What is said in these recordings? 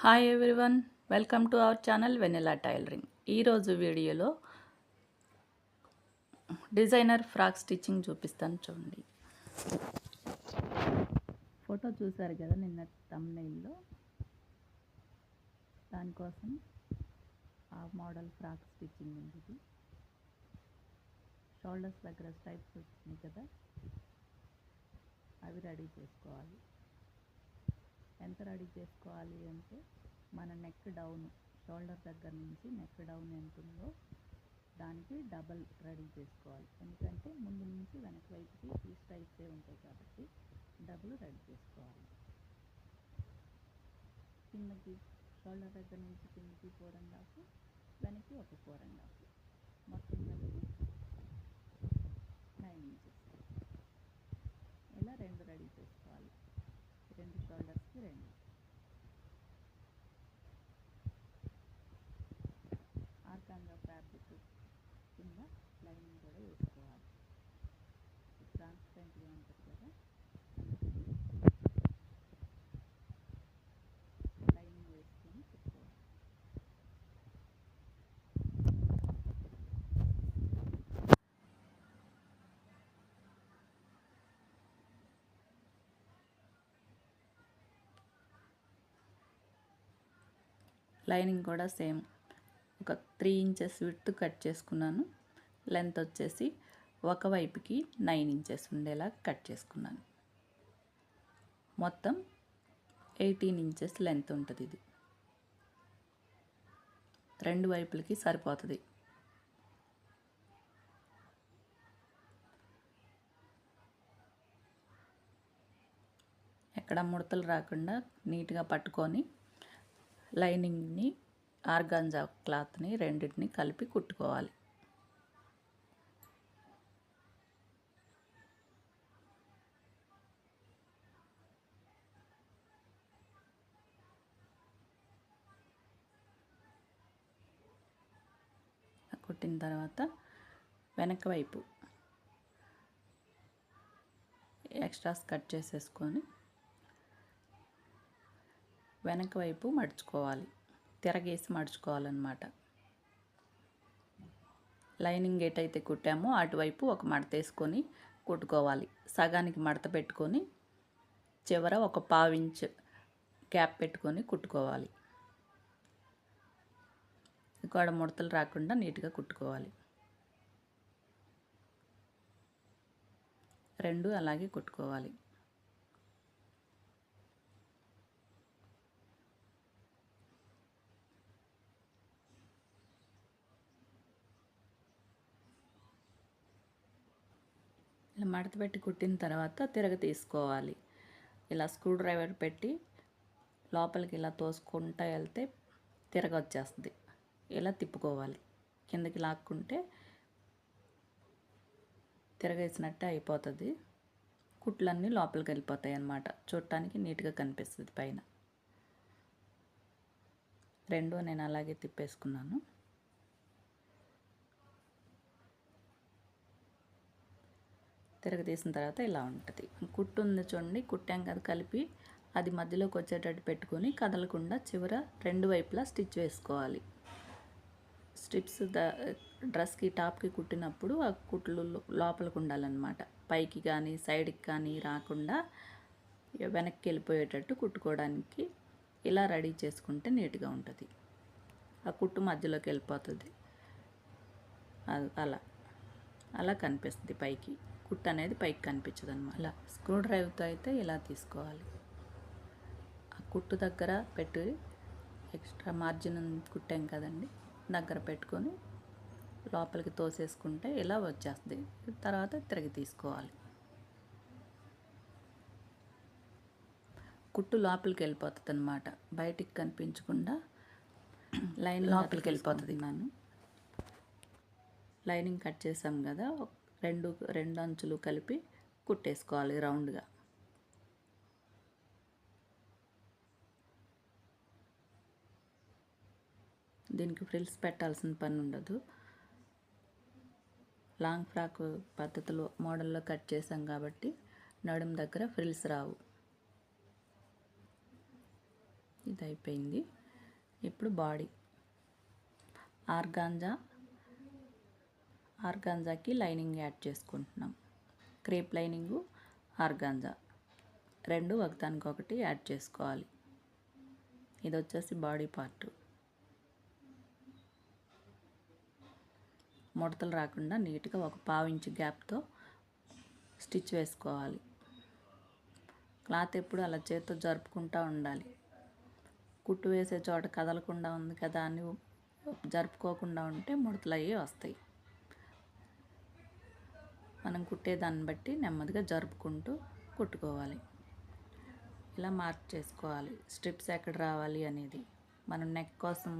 Hi everyone welcome to our channel Vennela tailoring ఈరోజు వీడియోలో designer frock stitching చూపిస్తాను చూడండి. ఫోటో చూసారు కదా నిన్న తమ్నైల్లో దానికోసం ఆ మోడల్ ఫ్రాక్ స్టిచ్చింగ్ ఉంది షోల్డర్స్ దగ్గర స్ట్రైప్స్ వచ్చినాయి కదా అవి రెడీ చేసుకోవాలి. ఎంత రెడీ చేసుకోవాలి అంటే మన నెక్ డౌన్ షోల్డర్ దగ్గర నుంచి నెక్ డౌన్ ఎంత ఉందో దానికి డబల్ రెడీ చేసుకోవాలి. ఎందుకంటే ముందు నుంచి వెనక వైపుకి ఈ స్ట్రైప్సే ఉంటాయి కాబట్టి డబుల్ రెడీ చేసుకోవాలి. కిందకి షోల్డర్ దగ్గర నుంచి కిందకి ఫోర్ అండ్ హాఫ్ వెనక్కి ఒక ఫోర్ అండ్ హాఫ్ మొత్తం కలిపి నైన్ ఇంచెస్ ఇలా రెండు రెడీ చేసుకోవాలి రెండు షోల్డర్స్కి రెండు ఆర్కాంగా ఫ్యాబ్రిక్ కింద లైనింగ్ కూడా వేసుకోవాలి. ట్రాన్స్పరెంట్గా ఉంటుంది కదా? లైనింగ్ వేసుకొని పెట్టుకోవాలి. లైనింగ్ కూడా సేమ్ ఒక త్రీ ఇంచెస్ విడ్త్ కట్ చేసుకున్నాను. లెంత్ వచ్చేసి ఒకవైపుకి నైన్ ఇంచెస్ ఉండేలా కట్ చేసుకున్నాను. మొత్తం ఎయిటీన్ ఇంచెస్ లెంత్ ఉంటుంది ఇది. రెండు వైపులకి సరిపోతుంది. ఎక్కడ ముడతలు రాకుండా నీట్గా పట్టుకొని లైనింగ్ని ఆర్గాంజా క్లాత్ని రెండింటిని కలిపి కుట్టుకోవాలి. కుట్టిన తర్వాత వెనక వైపు ఎక్స్ట్రాస్ కట్ చేసేసుకొని వెనక వైపు మడుచుకోవాలి. తిరగేసి మడుచుకోవాలన్నమాట. లైనింగ్ ఎటైతే కుట్టామో. అటువైపు ఒక మడత వేసుకొని కుట్టుకోవాలి. సగానికి మడత పెట్టుకొని చివర ఒక పావించ్ క్యాప్ పెట్టుకొని కుట్టుకోవాలి. గోడ ముడతలు రాకుండా నీట్గా కుట్టుకోవాలి. రెండు అలాగే కుట్టుకోవాలి. ఇలా మడత పెట్టి కుట్టిన తర్వాత తిరగ తీసుకోవాలి. ఇలా స్క్రూ డ్రైవర్ పెట్టి లోపలికి ఇలా తోసుకుంటూ వెళ్తే తిరగ వచ్చేస్తుంది. ఇలా తిప్పుకోవాలి. కిందకి లాక్కుంటే తిరగేసినట్టే అయిపోతుంది. కుట్లన్నీ లోపలికి వెళ్ళిపోతాయి అన్నమాట. చూడటానికి నీట్గా కనిపిస్తుంది పైన. రెండు నేను అలాగే తిప్పేసుకున్నాను. తిరగదీసిన తర్వాత ఇలా ఉంటుంది. కుట్టు ఉంది చూడండి కుట్టాం కదా కలిపి అది మధ్యలోకి వచ్చేటట్టు పెట్టుకొని కదలకుండా చివర రెండు వైపులా స్టిచ్ వేసుకోవాలి. స్ట్రిప్స్ ద డ్రెస్కి టాప్కి కుట్టినప్పుడు ఆ కుట్లు లోపలికి ఉండాలన్నమాట. పైకి కానీ సైడ్కి కానీ రాకుండా వెనక్కి వెళ్ళిపోయేటట్టు కుట్టుకోవడానికి ఇలా రెడీ చేసుకుంటే నీట్గా ఉంటుంది. ఆ కుట్టు మధ్యలోకి వెళ్ళిపోతుంది. అది అలా. అలా కనిపిస్తుంది పైకి. కుట్టు అనేది పైకి కనిపించదు అనమాట ఇలా స్క్రూ డ్రైవ్తో అయితే ఇలా తీసుకోవాలి. ఆ కుట్టు దగ్గర పెట్టి ఎక్స్ట్రా మార్జిన్ కుట్టాం కదండి. దగ్గర పెట్టుకొని లోపలికి తోసేసుకుంటే ఇలా వచ్చేస్తుంది. తర్వాత తిరిగి తీసుకోవాలి. కుట్టు లోపలికి వెళ్ళిపోతుంది అనమాట బయటికి కనిపించకుండా లైన్ లోపలికి వెళ్ళిపోతుంది. నేను లైనింగ్ కట్ చేసాం కదా రెండు రెండు అంచులు కలిపి కుట్టేసుకోవాలి రౌండ్గా. దీనికి ఫ్రిల్స్ పెట్టాల్సిన పని ఉండదు. లాంగ్ ఫ్రాక్ పద్ధతిలో మోడల్లో కట్ చేసాం కాబట్టి నడుం దగ్గర ఫ్రిల్స్ రావు. ఇది అయిపోయింది ఇప్పుడు బాడీ. ఆర్గాంజా ఆర్గాంజాకి లైనింగ్ యాడ్ చేసుకుంటున్నాం. క్రేప్ లైనింగు ఆర్గాంజా రెండు ఒకదానికొకటి యాడ్ చేసుకోవాలి. ఇది వచ్చేసి బాడీ పార్ట్. ముడతలు రాకుండా నీట్గా ఒక పావించి గ్యాప్తో స్టిచ్ వేసుకోవాలి. క్లాత్ ఎప్పుడు అలా చేత్తో జరుపుకుంటూ ఉండాలి. కుట్టు వేసే చోట కదలకుండా ఉంది కదా అని జరుపుకోకుండా ఉంటే ముడతలు అయ్యి వస్తాయి. మనం కుట్టేదాన్ని బట్టి నెమ్మదిగా జరుపుకుంటూ కుట్టుకోవాలి. ఇలా మార్క్ చేసుకోవాలి. స్ట్రిప్స్ ఎక్కడ రావాలి అనేది. మనం నెక్ కోసం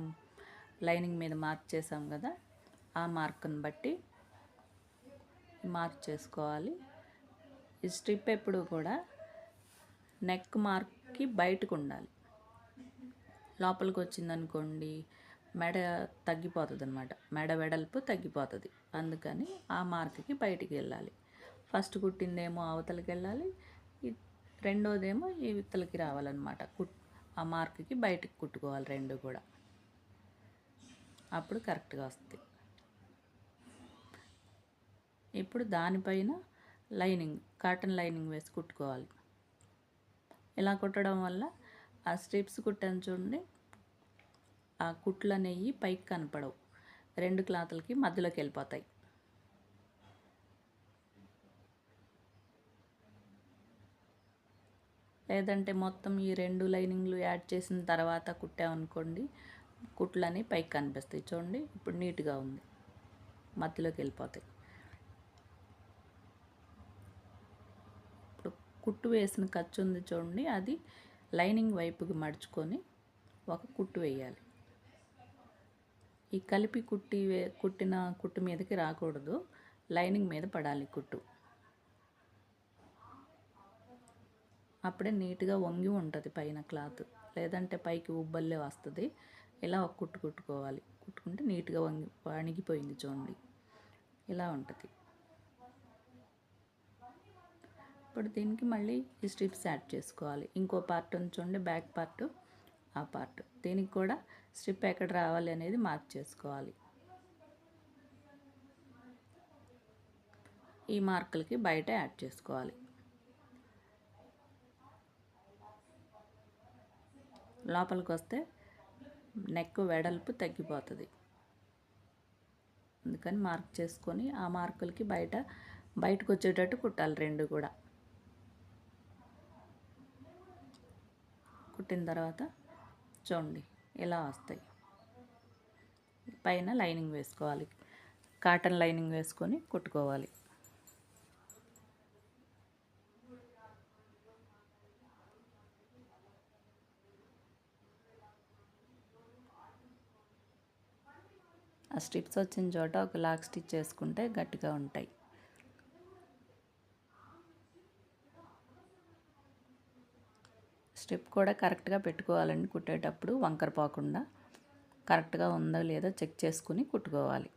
లైనింగ్ మీద మార్క్ చేసాం కదా ఆ మార్క్ని బట్టి మార్క్ చేసుకోవాలి. ఈ స్ట్రిప్ ఎప్పుడు కూడా నెక్ మార్క్కి బయటకు ఉండాలి. లోపలికి వచ్చిందనుకోండి మెడ తగ్గిపోతుంది అనమాట మెడ వెడల్పు తగ్గిపోతుంది. అందుకని ఆ మార్క్కి బయటికి వెళ్ళాలి. ఫస్ట్ కుట్టిందేమో అవతలకి వెళ్ళాలి. రెండోదేమో ఈ విత్తలకి రావాలన్నమాట. కుట్ ఆ మార్క్కి బయటికి కుట్టుకోవాలి రెండు కూడా. అప్పుడు కరెక్ట్గా వస్తుంది. ఇప్పుడు దానిపైన లైనింగ్ కాటన్ లైనింగ్ వేసి కుట్టుకోవాలి. ఇలా కుట్టడం వల్ల ఆ స్ట్రిప్స్ కుట్టాను చూడండి. ఆ కుట్లు అనేవి పైకి కనపడవు. రెండు క్లాతులకి మధ్యలోకి వెళ్ళిపోతాయి. లేదంటే మొత్తం ఈ రెండు లైనింగ్లు యాడ్ చేసిన తర్వాత కుట్టామనుకోండి కుట్లని పైకి కనిపిస్తాయి. చూడండి ఇప్పుడు నీట్గా ఉంది. మధ్యలోకి వెళ్ళిపోతాయి. ఇప్పుడు కుట్టు వేసిన ఖర్చు ఉంది చూడండి అది లైనింగ్ వైపుకి మడుచుకొని ఒక కుట్టు వేయాలి. ఈ కలిపి కుట్టి కుట్టిన కుట్టు మీదకి రాకూడదు. లైనింగ్ మీద పడాలి కుట్టు. అప్పుడే నీట్గా వంగి ఉంటుంది పైన క్లాత్. లేదంటే పైకి ఉబ్బల్లే వస్తుంది. ఇలా ఒక కుట్టు కుట్టుకోవాలి. కుట్టుకుంటే నీట్గా వంగి వణిగిపోయింది చూడండి. ఇలా ఉంటుంది. ఇప్పుడు దీనికి మళ్ళీ ఈ స్ట్రిప్స్ యాడ్ చేసుకోవాలి. ఇంకో పార్ట్ ఉంది చూడండి బ్యాక్ పార్ట్ ఆ పార్ట్. దీనికి కూడా స్ట్రిప్ ఎక్కడ రావాలి అనేది మార్క్ చేసుకోవాలి. ఈ మార్కులకి బయట యాడ్ చేసుకోవాలి. లోపలికి వస్తే నెక్ వెడల్పు తగ్గిపోతుంది. అందుకని మార్క్ చేసుకొని ఆ మార్కులకి బయట బయటకు వచ్చేటట్టు కుట్టాలి రెండు కూడా. కుట్టిన తర్వాత చూడండి. ఇలా వస్తాయి? పైన లైనింగ్ వేసుకోవాలి. కాటన్ లైనింగ్ వేసుకొని కుట్టుకోవాలి. ఆ స్ట్రిప్స్ వచ్చిన చోట ఒక లాక్ స్టిచ్ చేసుకుంటే గట్టిగా ఉంటాయి. స్టెప్ కూడా కరెక్ట్గా పెట్టుకోవాలండి కుట్టేటప్పుడు. వంకర పోకుండా కరెక్ట్గా ఉందో లేదో చెక్ చేసుకుని కుట్టుకోవాలి.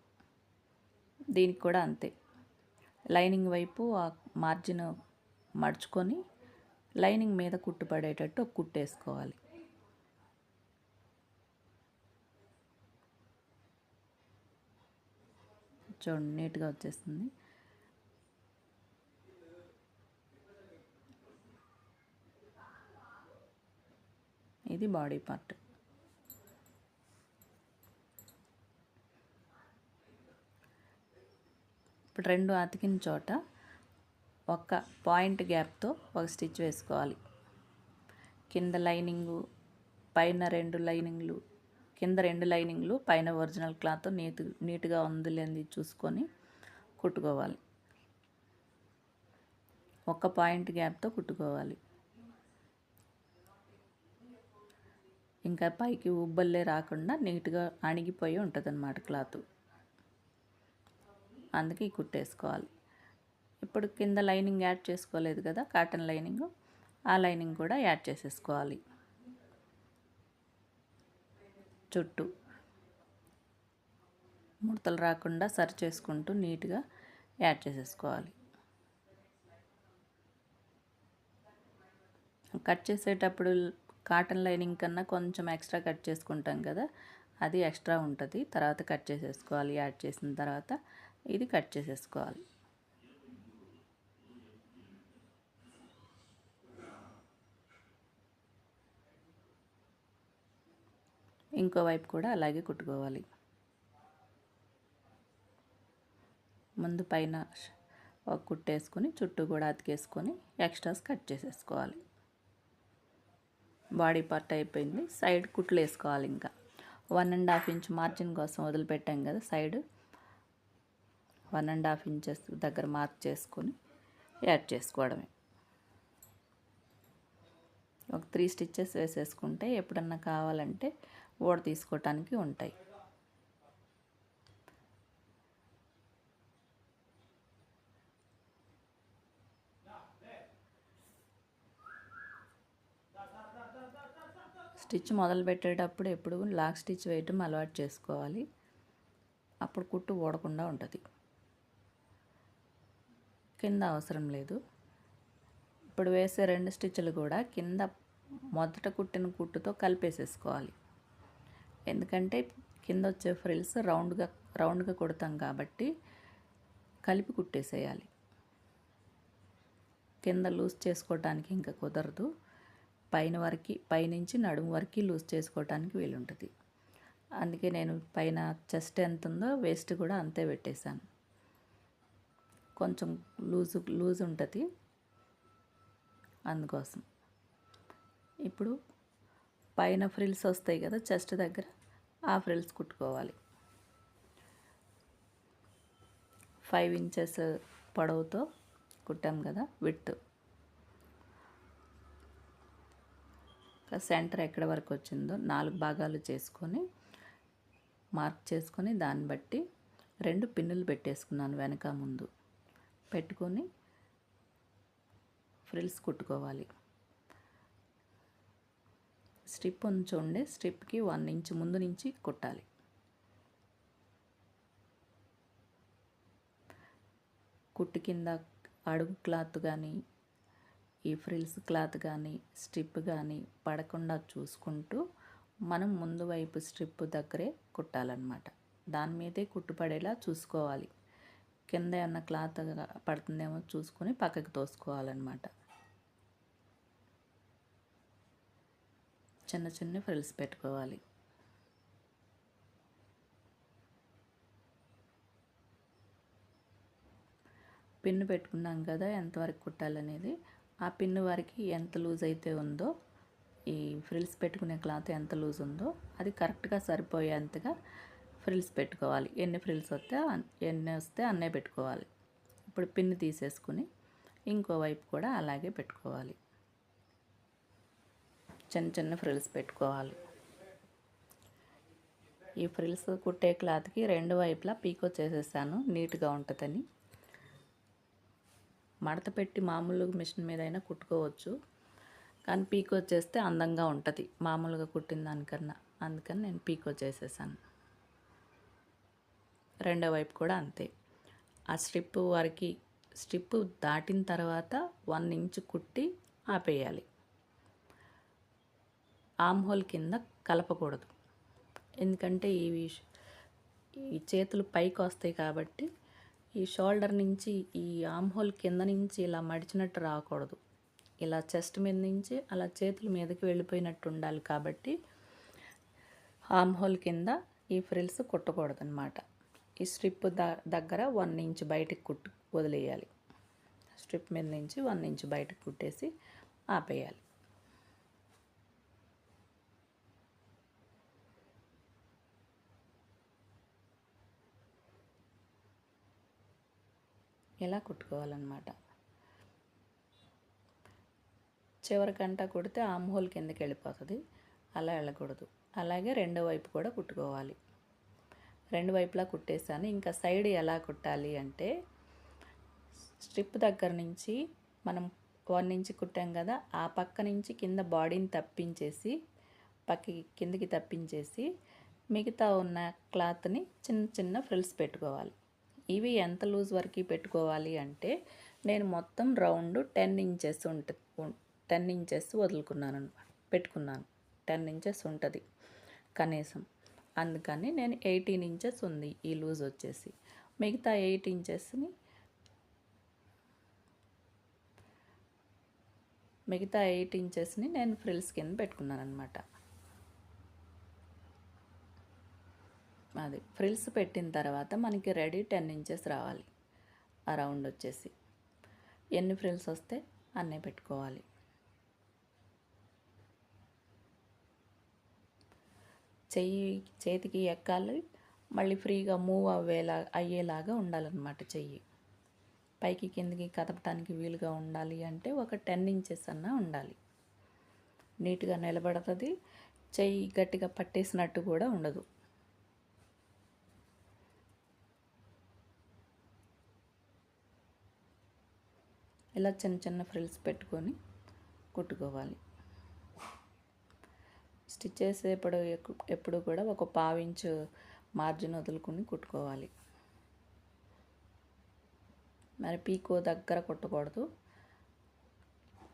దీనికి కూడా అంతే. లైనింగ్ వైపు ఆ మార్జిన్ మడుచుకొని లైనింగ్ మీద కుట్టు పడేటట్టు ఒక కుట్టేసుకోవాలి చూడండి నీట్గా వచ్చేస్తుంది ఇది బాడీ పార్ట్. ఇప్పుడు రెండు అతికిన చోట ఒక పాయింట్ గ్యాప్తో ఒక స్టిచ్ వేసుకోవాలి. కింద లైనింగు పైన రెండు లైనింగ్లు కింద రెండు లైనింగ్లు పైన ఒరిజినల్ క్లాత్ నీట్ నీట్గా ఉంది లేని చూసుకొని కుట్టుకోవాలి. ఒక పాయింట్ గ్యాప్తో కుట్టుకోవాలి. ఇంకా పైకి ఉబ్బల్లే రాకుండా నీట్గా అణిగిపోయి ఉంటుంది అన్నమాట క్లాత్. అందుకే కుట్టేసుకోవాలి. ఇప్పుడు కింద లైనింగ్ యాడ్ చేసుకోలేదు కదా కాటన్ లైనింగ్. ఆ లైనింగ్ కూడా యాడ్ చేసేసుకోవాలి. చుట్టూ. ముడతలు రాకుండా సరి చేసుకుంటూ నీట్గా యాడ్ చేసేసుకోవాలి. కట్ చేసేటప్పుడు కాటన్ లైనింగ్ కన్నా కొంచెం ఎక్స్ట్రా కట్ చేసుకుంటాం కదా అది ఎక్స్ట్రా ఉంటుంది. తర్వాత కట్ చేసేసుకోవాలి యాడ్ చేసిన తర్వాత ఇది కట్ చేసేసుకోవాలి. ఇంకో వైపు కూడా అలాగే కుట్టుకోవాలి. ముందు పైన ఒక కుట్టేసుకొని చుట్టూ కూడా అతికేసుకొని ఎక్స్ట్రాస్ కట్ చేసేసుకోవాలి. బాడీ పార్ట్ అయిపోయింది. సైడ్ కుట్లు వేసుకోవాలి ఇంకా. One and half inch margin కోసం వదిలిపెట్టాం కదా side. One and half inches దగ్గర మార్క్ చేసుకొని యాడ్ చేసుకోవడమే. ఒక త్రీ స్టిచ్చెస్ వేసేసుకుంటే ఎప్పుడన్నా కావాలంటే ఓడ తీసుకోవటానికి ఉంటాయి. స్టిచ్ మొదలు పెట్టేటప్పుడు ఎప్పుడు లాక్ స్టిచ్ వేయటం అలవాటు చేసుకోవాలి. అప్పుడు కుట్టు ఓడకుండా ఉంటుంది. కింద అవసరం లేదు. ఇప్పుడు వేసే రెండు స్టిచ్లు కూడా కింద మొదట కుట్టిన కుట్టుతో కలిపేసేసుకోవాలి. ఎందుకంటే కింద వచ్చే ఫ్రిల్స్ రౌండ్గా రౌండ్గా కుడతాం కాబట్టి కలిపి కుట్టేసేయాలి. కింద లూజ్ చేసుకోవటానికి ఇంకా కుదరదు. పైన వరకు పైనుంచి నడుము వరకు లూజ్ చేసుకోవటానికి వీలుంటుంది. అందుకే నేను పైన చెస్ట్ ఎంత ఉందో వేస్ట్ కూడా అంతే పెట్టేశాను. కొంచెం లూజ్ లూజ్ ఉంటుంది. అందుకోసం. ఇప్పుడు పైన ఫ్రిల్స్ వస్తాయి కదా చెస్ట్ దగ్గర ఆ ఫ్రిల్స్ కుట్టుకోవాలి. ఫైవ్ ఇంచెస్ పొడవుతో కుట్టాం కదా విత్ సెంటర్ ఎక్కడ వరకు వచ్చిందో నాలుగు భాగాలు చేసుకొని మార్క్ చేసుకొని దాన్ని బట్టి రెండు పిన్నులు పెట్టేసుకున్నాను వెనక ముందు. పెట్టుకొని ఫ్రిల్స్ కుట్టుకోవాలి. స్ట్రిప్ ఉంచుండే స్ట్రిప్కి వన్ ఇంచ్ ముందు నుంచి కుట్టాలి. కుట్టు కింద అడుగు క్లాత్ కానీ ఈ ఫ్రిల్స్ క్లాత్ కానీ స్ట్రిప్ కానీ పడకుండా చూసుకుంటూ మనం ముందు వైపు స్ట్రిప్ దగ్గరే కుట్టాలన్నమాట. దాని మీదే కుట్టుపడేలా చూసుకోవాలి. కింద ఏమన్నా క్లాత్ పడుతుందేమో చూసుకొని పక్కకి తోసుకోవాలన్నమాట. చిన్న చిన్న ఫ్రిల్స్ పెట్టుకోవాలి. పిన్ను పెట్టుకున్నాం కదా ఎంతవరకు కుట్టాలనేది ఆ పిన్ను వారికి ఎంత లూజ్ అయితే ఉందో ఈ ఫ్రిల్స్ పెట్టుకునే క్లాత్ ఎంత లూజ్ ఉందో అది కరెక్ట్గా సరిపోయేంతగా ఫ్రిల్స్ పెట్టుకోవాలి. ఎన్ని ఫ్రిల్స్ వస్తే ఎన్ని వస్తే అన్నే పెట్టుకోవాలి. ఇప్పుడు పిన్ను తీసేసుకుని ఇంకో వైపు కూడా అలాగే పెట్టుకోవాలి. చిన్న చిన్న ఫ్రిల్స్ పెట్టుకోవాలి. ఈ ఫ్రిల్స్ కుట్టే క్లాత్కి రెండు వైపులా పీకో చేసేసాను నీట్గా ఉంటుందని. మడత పెట్టి మామూలుగా మిషన్ మీద అయినా కుట్టుకోవచ్చు. కానీ పీకో చేస్తే అందంగా ఉంటుంది. మామూలుగా కుట్టిన దానికన్నా. అందుకని నేను పీకో చేసేసాను రెండో వైపు కూడా అంతే. ఆ స్ట్రిప్ వరకు స్ట్రిప్ దాటిన తర్వాత వన్ ఇంచ్ కుట్టి ఆపేయాలి. ఆమ్ హోల్ కింద కలపకూడదు. ఎందుకంటే ఇవి ఈ చేతులు పైకి వస్తాయి కాబట్టి ఈ షోల్డర్ నుంచి ఈ ఆమ్ హోల్ కింద నుంచి ఇలా మడిచినట్టు రాకూడదు. ఇలా చెస్ట్ మీద నుంచి అలా చేతుల మీదకి వెళ్ళిపోయినట్టు ఉండాలి కాబట్టి ఆమ్ హోల్ కింద ఈ ఫ్రిల్స్ కుట్టకూడదు అనమాట ఈ స్ట్రిప్ ద దగ్గర వన్ ఇంచ్ బయటకు కుట్టు వదిలేయాలి. స్ట్రిప్ మీద నుంచి వన్ ఇంచ్ బయటకు కుట్టేసి ఆపేయాలి. ఇలా కుట్టుకోవాలన్నమాట. చివరికంట కుడితే ఆమ్ హోల్ కిందకి వెళ్ళిపోతుంది అలా వెళ్ళకూడదు. అలాగే రెండో వైపు కూడా కుట్టుకోవాలి. రెండు వైపులా కుట్టేసాను ఇంకా సైడ్ ఎలా కుట్టాలి అంటే స్ట్రిప్ దగ్గర నుంచి మనం వన్ నుంచి కుట్టాం కదా ఆ పక్క నుంచి కింద బాడీని తప్పించేసి పక్కకి కిందకి తప్పించేసి మిగతా ఉన్న క్లాత్ని చిన్న చిన్న ఫ్రిల్స్ పెట్టుకోవాలి. ఇవి ఎంత లూజ్ వరకు పెట్టుకోవాలి అంటే నేను మొత్తం రౌండ్ టెన్ ఇంచెస్ ఉంట టెన్ ఇంచెస్ వదులుకున్నాను అనమాట పెట్టుకున్నాను. టెన్ ఇంచెస్ ఉంటుంది కనీసం. అందుకని నేను ఎయిటీన్ ఇంచెస్ ఉంది ఈ లూజ్ వచ్చేసి. మిగతా ఎయిట్ ఇంచెస్ని మిగతా ఎయిట్ ఇంచెస్ని నేను ఫ్రిల్స్ కింద పెట్టుకున్నాను అనమాట అది ఫ్రిల్స్ పెట్టిన తర్వాత మనకి రెడీ టెన్ ఇంచెస్ రావాలి. అరౌండ్ వచ్చేసి ఎన్ని ఫ్రిల్స్ వస్తే అన్నీ పెట్టుకోవాలి. చెయ్యి చేతికి ఎక్కాలి. మళ్ళీ ఫ్రీగా మూవ్ అవ్వేలా అయ్యేలాగా ఉండాలన్నమాట చెయ్యి. పైకి కిందికి కదపటానికి వీలుగా ఉండాలి అంటే ఒక టెన్ ఇంచెస్ అన్నా ఉండాలి. నీట్గా నిలబడుతుంది. చెయ్యి గట్టిగా పట్టేసినట్టు కూడా ఉండదు. ఇలా చిన్న చిన్న ఫ్రిల్స్ పెట్టుకొని కుట్టుకోవాలి. స్టిచ్ చేసేప్పుడు ఎప్పుడు కూడా ఒక పావించు మార్జిన్ వదులుకొని కుట్టుకోవాలి. మరి పీకో దగ్గర కుట్టకూడదు.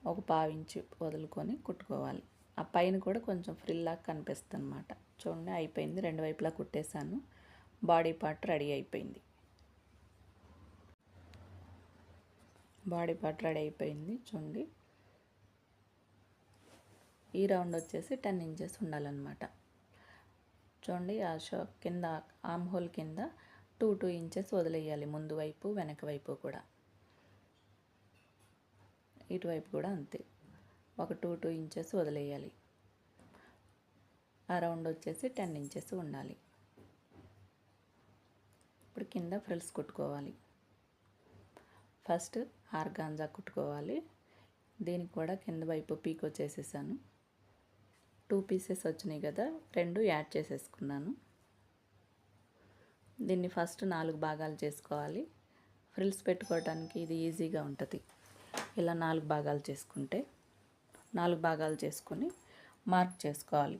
ఒక పావించి వదులుకొని కుట్టుకోవాలి. ఆ పైన కూడా కొంచెం ఫ్రిల్లాగా కనిపిస్తుంది అనమాట చూడండి అయిపోయింది. రెండు వైపులా కుట్టేశాను. బాడీ పార్ట్ రెడీ అయిపోయింది. బాడీ పార్ట్ రెడీ అయిపోయింది చూడండి ఈ రౌండ్ వచ్చేసి టెన్ ఇంచెస్ ఉండాలన్నమాట. చూడండి ఆ షో కింద ఆమ్ హోల్ కింద టూ టూ ఇంచెస్ వదిలేయాలి ముందు వైపు వెనక వైపు కూడా. ఇటువైపు కూడా అంతే. ఒక టూ టూ ఇంచెస్ వదిలేయాలి. ఆ రౌండ్ వచ్చేసి టెన్ ఇంచెస్ ఉండాలి. ఇప్పుడు కింద ఫ్రిల్స్ కుట్టుకోవాలి. ఫస్ట్ ఆర్గాంజా కుట్టుకోవాలి. దీనికి కూడా కింద వైపు పీక్ వచ్చేసేసాను. టూ పీసెస్ వచ్చినాయి కదా రెండు యాడ్ చేసేసుకున్నాను. దీన్ని ఫస్ట్ నాలుగు భాగాలు చేసుకోవాలి. ఫ్రిల్స్ పెట్టుకోవడానికి ఇది ఈజీగా ఉంటుంది. ఇలా నాలుగు భాగాలు చేసుకుంటే నాలుగు భాగాలు చేసుకొని మార్క్ చేసుకోవాలి.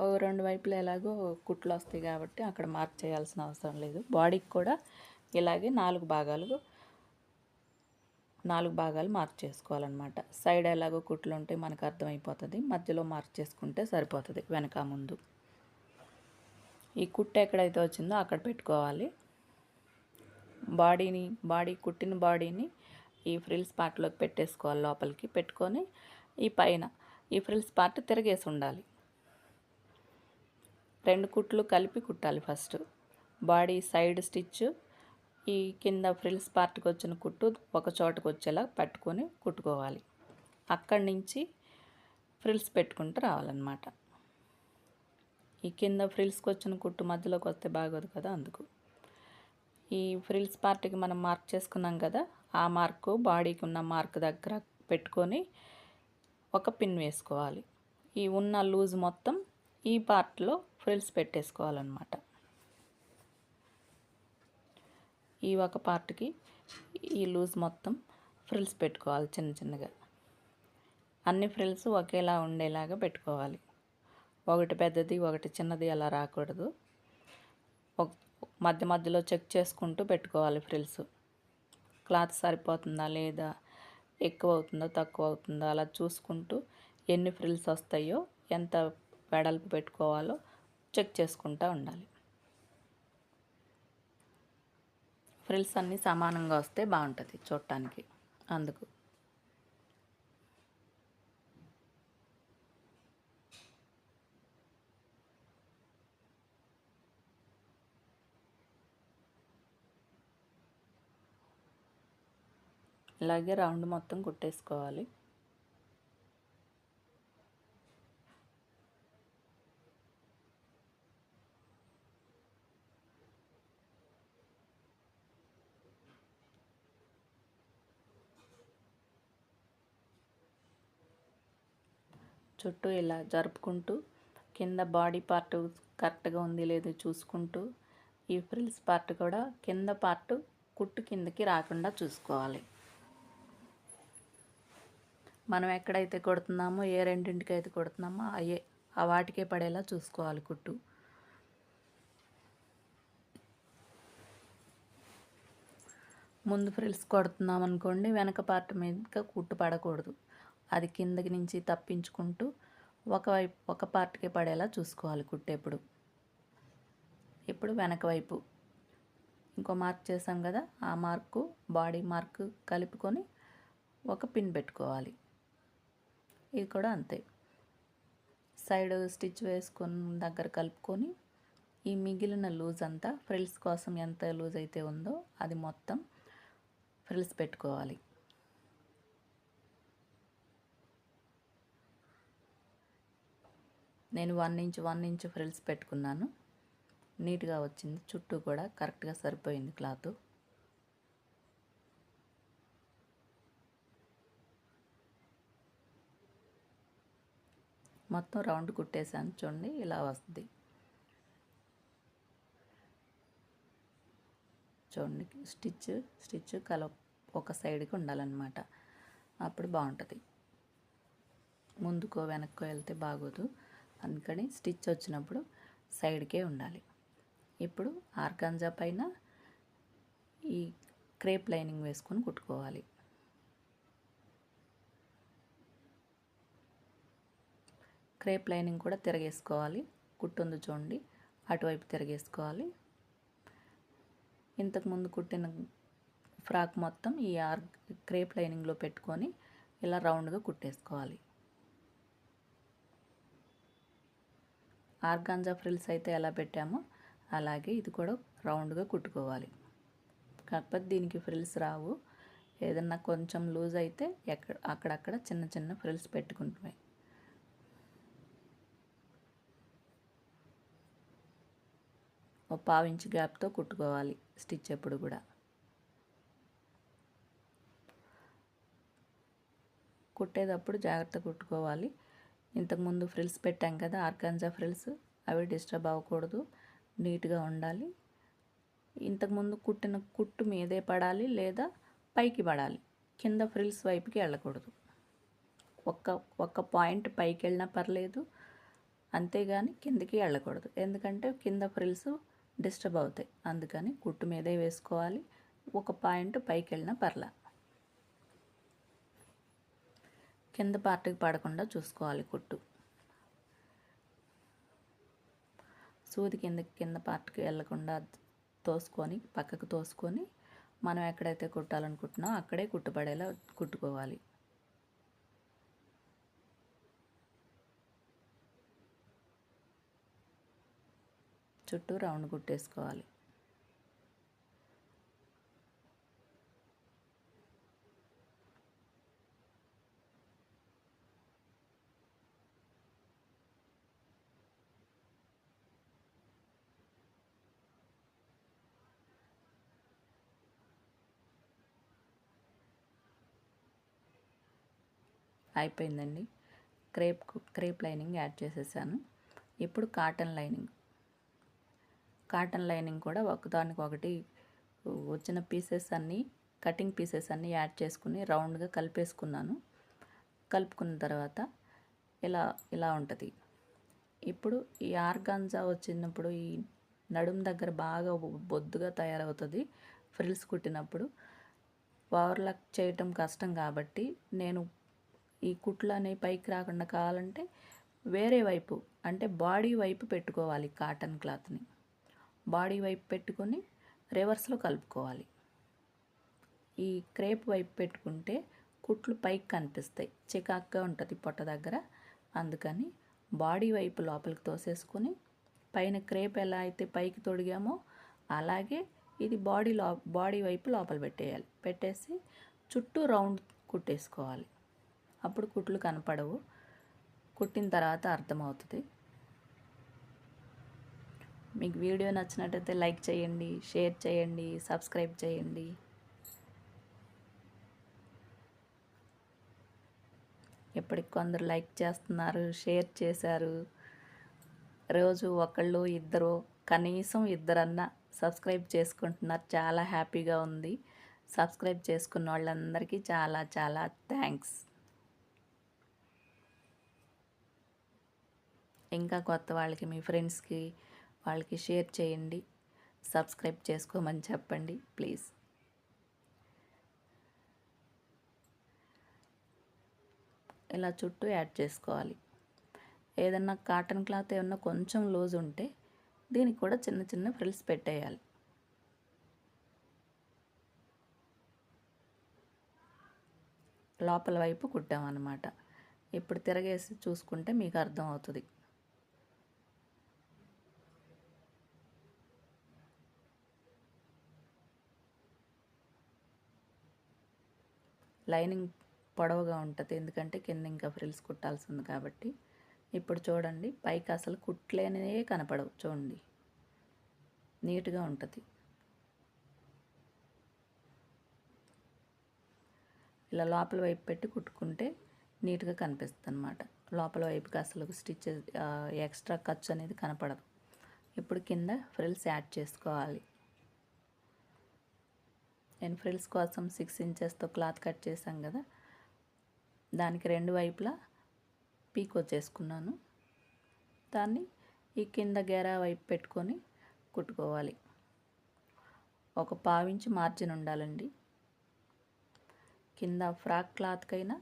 ఓ రెండు వైపులు ఎలాగో కుట్లు వస్తాయి కాబట్టి అక్కడ మార్క్ చేయాల్సిన అవసరం లేదు. బాడీకి కూడా ఇలాగే నాలుగు భాగాలు నాలుగు భాగాలు మార్క్ చేసుకోవాలన్నమాట. సైడ్ ఎలాగో కుట్లు ఉంటే మనకు అర్థమైపోతుంది మధ్యలో మార్క్ చేసుకుంటే సరిపోతుంది వెనక ముందు. ఈ కుట్టు ఎక్కడైతే వచ్చిందో అక్కడ పెట్టుకోవాలి. బాడీని బాడీ కుట్టిన బాడీని ఈ ఫ్రిల్స్ పార్ట్లోకి పెట్టేసుకోవాలి లోపలికి. పెట్టుకొని ఈ పైన ఈ ఫ్రిల్స్ పార్ట్ తిరగేసి ఉండాలి. రెండు కుట్లు కలిపి కుట్టాలి ఫస్ట్. బాడీ సైడ్ స్టిచ్ ఈ కింద ఫ్రిల్స్ పార్ట్కి వచ్చిన కుట్టు ఒక చోటకు వచ్చేలా పట్టుకొని కుట్టుకోవాలి. అక్కడి నుంచి ఫ్రిల్స్ పెట్టుకుంటూ రావాలన్నమాట. ఈ కింద ఫ్రిల్స్కి వచ్చిన కుట్టు మధ్యలోకి వస్తే బాగోదు కదా అందుకు. ఈ ఫ్రిల్స్ పార్ట్కి మనం మార్క్ చేసుకున్నాం కదా ఆ మార్కు బాడీకి ఉన్న మార్క్ దగ్గర పెట్టుకొని ఒక పిన్ వేసుకోవాలి. ఈ ఉన్న లూజ్ మొత్తం ఈ పార్ట్లో ఫ్రిల్స్ పెట్టేసుకోవాలన్నమాట. ఈ ఒక పార్ట్కి ఈ లూజ్ మొత్తం ఫ్రిల్స్ పెట్టుకోవాలి చిన్న చిన్నగా. అన్ని ఫ్రిల్స్ ఒకేలా ఉండేలాగా పెట్టుకోవాలి. ఒకటి పెద్దది ఒకటి చిన్నది అలా రాకూడదు. మధ్య మధ్యలో చెక్ చేసుకుంటూ పెట్టుకోవాలి ఫ్రిల్స్. క్లాత్ సరిపోతుందా లేదా ఎక్కువ అవుతుందో తక్కువ అవుతుందా అలా చూసుకుంటూ ఎన్ని ఫ్రిల్స్ వస్తాయో ఎంత వెడల్పు పెట్టుకోవాలో చెక్ చేసుకుంటూ ఉండాలి. ఫ్రిల్స్ అన్నీ సమానంగా వస్తే బాగుంటుంది చూడటానికి. అందుకు. ఇలాగే రౌండ్ మొత్తం కుట్టేసుకోవాలి. చుట్టూ ఇలా జరుపుకుంటూ కింద బాడీ పార్ట్ కరెక్ట్గా ఉంది లేదు చూసుకుంటూ ఈ ఫ్రిల్స్ పార్ట్ కూడా కింద పార్ట్ కుట్టు కిందకి రాకుండా చూసుకోవాలి. మనం ఎక్కడైతే కొడుతున్నామో ఏ రెండింటికి అయితే కొడుతున్నామో అయ్యే ఆ వాటికే పడేలా చూసుకోవాలి కుట్టు. ముందు ఫ్రిల్స్ కొడుతున్నాం అనుకోండి వెనక పార్ట్ మీద కుట్టు పడకూడదు. అది కిందకి నుంచి తప్పించుకుంటూ ఒకవైపు ఒక పార్ట్కే పడేలా చూసుకోవాలి కుట్టేప్పుడు ఇప్పుడు వెనక వైపు. ఇంకో మార్క్ చేసాం కదా ఆ మార్కు బాడీ మార్క్ కలుపుకొని ఒక పిన్ పెట్టుకోవాలి. ఇది కూడా అంతే. సైడ్ స్టిచ్ వేసుకొని దగ్గర కలుపుకొని ఈ మిగిలిన లూజ్ అంతా ఫ్రిల్స్ కోసం ఎంత లూజ్ అయితే ఉందో అది మొత్తం ఫ్రిల్స్ పెట్టుకోవాలి. నేను one inch one inch frills పెట్టుకున్నాను. నీట్గా వచ్చింది. చుట్టూ కూడా కరెక్ట్గా సరిపోయింది క్లాత్ మొత్తం రౌండ్ కుట్టేసాను చూడండి ఇలా వస్తుంది. చూడండి స్టిచ్ స్టిచ్ కల ఒక సైడ్కి ఉండాలన్నమాట. అప్పుడు బాగుంటుంది. ముందుకో వెనక్కో వెళ్తే బాగోదు. అందుకని స్టిచ్ వచ్చినప్పుడు సైడ్కే ఉండాలి. ఇప్పుడు ఆర్గాంజా పైన ఈ క్రేప్ లైనింగ్ వేసుకొని కుట్టుకోవాలి. క్రేప్ లైనింగ్ కూడా తిరగేసుకోవాలి. కుట్టుంది చూడండి. అటువైపు తిరగేసుకోవాలి. ఇంతకుముందు కుట్టిన ఫ్రాక్ మొత్తం ఈ ఆర్ క్రేప్ లైనింగ్లో పెట్టుకొని ఇలా రౌండ్గా కుట్టేసుకోవాలి. ఆర్గాంజా ఫ్రిల్స్ అయితే ఎలా పెట్టామో అలాగే ఇది కూడా రౌండ్గా కుట్టుకోవాలి. కాకపోతే దీనికి ఫ్రిల్స్ రావు. ఏదన్నా కొంచెం లూజ్ అయితే ఎక్కడ అక్కడక్కడ చిన్న చిన్న ఫ్రిల్స్ పెట్టుకుంటున్నాయి. ఓ పావించి గ్యాప్తో కుట్టుకోవాలి స్టిచ్ ఎప్పుడు కూడా. కుట్టేటప్పుడు జాగ్రత్త కుట్టుకోవాలి. ఇంతకుముందు ఫ్రిల్స్ పెట్టాం కదా ఆర్గాంజా ఫ్రిల్స్. అవి డిస్టర్బ్ అవ్వకూడదు నీట్గా ఉండాలి. ఇంతకుముందు కుట్టిన కుట్టు మీదే పడాలి లేదా పైకి పడాలి. కింద ఫ్రిల్స్ వైపుకి వెళ్ళకూడదు. ఒక్క ఒక్క పాయింట్ పైకి వెళ్ళినా పర్లేదు అంతేగాని కిందకి వెళ్ళకూడదు. ఎందుకంటే కింద ఫ్రిల్స్ డిస్టర్బ్ అవుతాయి. అందుకని కుట్టు మీదే వేసుకోవాలి. ఒక పాయింట్ పైకి వెళ్ళినా పర్లా. కింద పార్ట్కి పడకుండా చూసుకోవాలి కుట్టు. సూది కింద కింద పార్ట్కి వెళ్ళకుండా తోసుకొని పక్కకు తోసుకొని మనం ఎక్కడైతే కుట్టాలనుకుంటున్నామో అక్కడే కుట్టుపడేలా కుట్టుకోవాలి. చుట్టూ రౌండ్ కుట్టేసుకోవాలి. అయిపోయిందండి. క్రేప్ క్రేప్ లైనింగ్ యాడ్ చేసేసాను. ఇప్పుడు కాటన్ లైనింగ్. కాటన్ లైనింగ్ కూడా ఒకదానికొకటి వచ్చిన పీసెస్ అన్నీ కటింగ్ పీసెస్ అన్నీ యాడ్ చేసుకుని రౌండ్గా కలిపేసుకున్నాను. కలుపుకున్న తర్వాత ఇలా ఇలా ఉంటుంది. ఇప్పుడు ఈ ఆర్గాన్జా వచ్చినప్పుడు ఈ నడుం దగ్గర బాగా బొద్దుగా తయారవుతుంది. ఫ్రిల్స్ కుట్టినప్పుడు ఓవర్లాక్ చేయటం కష్టం కాబట్టి నేను ఈ కుట్లు అనేవి పైకి రాకుండా కావాలంటే వేరే వైపు అంటే బాడీ వైపు పెట్టుకోవాలి కాటన్ క్లాత్ని. బాడీ వైపు పెట్టుకొని రివర్స్లో కలుపుకోవాలి. ఈ క్రేప్ వైపు పెట్టుకుంటే కుట్లు పైకి కనిపిస్తాయి చికాక్గా ఉంటుంది పొట్ట దగ్గర. అందుకని బాడీ వైపు లోపలికి తోసేసుకొని పైన క్రేప్ ఎలా అయితే పైకి తొడిగామో అలాగే ఇది బాడీ లో బాడీ వైపు లోపల పెట్టేయాలి. పెట్టేసి చుట్టూ రౌండ్ కుట్టేసుకోవాలి. అప్పుడు కుట్లు కనపడవు. కుట్టిన తర్వాత అర్థమవుతుంది. మీకు వీడియో నచ్చినట్టయితే లైక్ చేయండి షేర్ చేయండి సబ్స్క్రైబ్ చేయండి. ఎప్పటికి కొందరు లైక్ చేస్తున్నారు షేర్ చేశారు. రోజు ఒకళ్ళు ఇద్దరు కనీసం ఇద్దరన్నా సబ్స్క్రైబ్ చేసుకుంటున్నారు. చాలా హ్యాపీగా ఉంది. సబ్స్క్రైబ్ చేసుకున్న వాళ్ళందరికీ చాలా చాలా థ్యాంక్స్. ఇంకా కొత్త వాళ్ళకి మీ ఫ్రెండ్స్కి వాళ్ళకి షేర్ చేయండి. సబ్స్క్రైబ్ చేసుకోమని చెప్పండి ప్లీజ్. ఇలా చుట్టూ యాడ్ చేసుకోవాలి. ఏదన్నా కాటన్ క్లాత్ ఏమన్నా కొంచెం లూజ్ ఉంటే దీనికి కూడా చిన్న చిన్న ఫ్రిల్స్ పెట్టేయాలి. లోపల వైపు కుట్టామన్నమాట. ఇప్పుడు తిరగేసి చూసుకుంటే మీకు అర్థం అవుతుంది. లైనింగ్ పొడవుగా ఉంటుంది. ఎందుకంటే కింద ఇంకా ఫ్రిల్స్ కుట్టాల్సి ఉంది కాబట్టి. ఇప్పుడు చూడండి పైకి అసలు కుట్లేనే కనపడవు. చూడండి నీట్గా ఉంటుంది. ఇలా లోపల వైపు పెట్టి కుట్టుకుంటే నీట్గా కనిపిస్తుంది అనమాట లోపల వైపుకి అసలు స్టిచ్ ఎక్స్ట్రా ఖర్చు అనేది కనపడదు. ఇప్పుడు కింద ఫ్రిల్స్ యాడ్ చేసుకోవాలి. నేను ఫ్రిల్స్ కోసం సిక్స్ ఇంచెస్తో క్లాత్ కట్ చేశాం కదా దానికి రెండు వైపులా పీక్ వచ్చేసుకున్నాను. దాన్ని ఈ కింద గెరా వైపు పెట్టుకొని కుట్టుకోవాలి. ఒక పావించి మార్జిన్ ఉండాలండి. కింద ఫ్రాక్ క్లాత్కైనా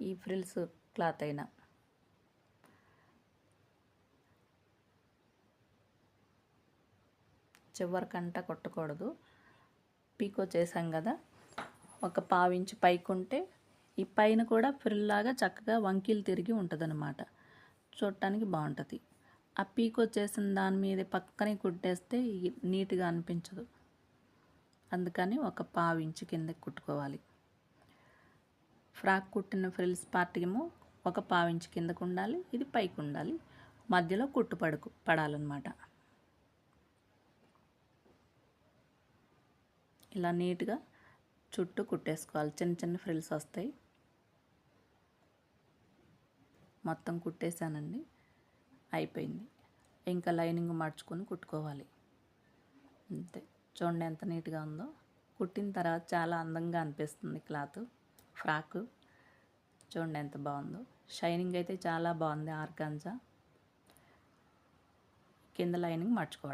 ఈ ఫ్రిల్స్ క్లాత్ అయినా చివరికంట కొట్టకూడదు. పీకో చేసాం కదా. ఒక పావించి పైకి ఉంటే ఈ పైన కూడా ఫ్రిల్లాగా చక్కగా వంకీలు తిరిగి ఉంటుందన్నమాట. చూడటానికి బాగుంటుంది. ఆ పీకో చేసిన దాని మీద పక్కనే కుట్టేస్తే నీట్గా అనిపించదు. అందుకని ఒక పావించి కిందకి కుట్టుకోవాలి. ఫ్రాక్ కుట్టిన ఫ్రిల్స్ పార్ట్ ఏమో ఒక పావించి కిందకు ఉండాలి ఇది పైకి ఉండాలి మధ్యలో కుట్టు పడుకు పడాలన్నమాట. ఇలా నీట్గా చుట్టూ కుట్టేసుకోవాలి. చిన్న చిన్న ఫ్రిల్స్ వస్తాయి. మొత్తం కుట్టేశానండి. అయిపోయింది. ఇంకా లైనింగ్ మార్చుకొని కుట్టుకోవాలి. అంతే. చూడండి ఎంత నీట్గా ఉందో. కుట్టిన తర్వాత చాలా అందంగా అనిపిస్తుంది క్లాత్. ఫ్రాక్. చూడండి ఎంత బాగుందో. షైనింగ్ అయితే చాలా బాగుంది ఆర్గాంజా. కింద లైనింగ్ మార్చుకోవాలి.